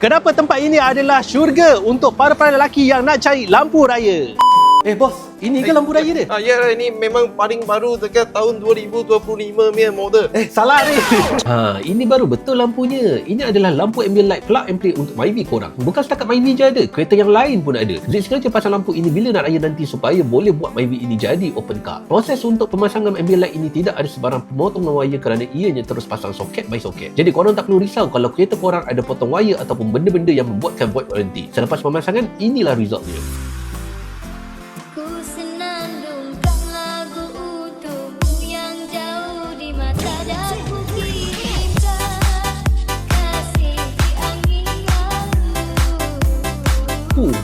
Kenapa tempat ini adalah syurga untuk para-para lelaki yang nak cari lampu raya? Eh bos, ini ke lampu raya dia? Ah, ya, ini memang paling baru dekat tahun 2025 punya model. Eh, salah ni. Ha, ini baru betul lampunya. Ini adalah lampu ambient light plug and play untuk Myvi korang. Bukan setakat Myvi je ada, kereta yang lain pun ada. Zik sengaja pasang lampu ini bila nak raya nanti supaya boleh buat Myvi ini jadi open car. Proses untuk pemasangan ambient light ini tidak ada sebarang pemotongan wire kerana ianya terus pasang soket by soket. Jadi korang tak perlu risau kalau kereta korang ada potong wire ataupun benda-benda yang membuatkan void warranty. Selepas pemasangan, inilah resultnya. Ku and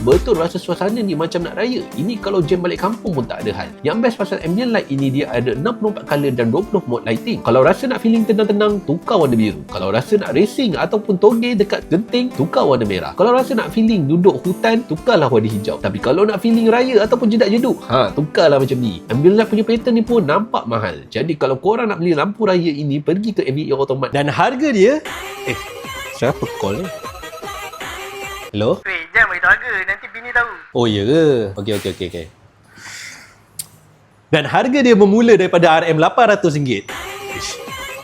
betul rasa suasana ni macam nak raya. Ini kalau jam balik kampung pun tak ada hal. Yang best pasal ambient light ini dia ada 64 color dan 20 mode lighting. Kalau rasa nak feeling tenang-tenang, tukar warna biru. Kalau rasa nak racing ataupun toge dekat genting, tukar warna merah. Kalau rasa nak feeling duduk hutan, tukarlah warna hijau. Tapi kalau nak feeling raya ataupun jedak jeduk, ha, tukarlah macam ni. Ambient light punya pattern ni pun nampak mahal. Jadi kalau korang nak beli lampu raya ini, pergi ke MBA Automat. Dan harga dia... Eh, siapa call ni? Hello? Beritahu harga. Nanti bini tahu. Oh ya ke? Okey okey okey okey. Dan harga dia bermula daripada RM800. Ish,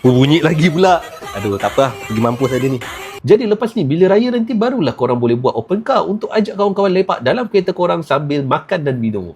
Bunyi lagi pula. Aduh, tak apa. Pergi mampus saja ni. Jadi lepas ni, bila raya nanti barulah korang boleh buat open car untuk ajak kawan-kawan lepak dalam kereta korang sambil makan dan minum.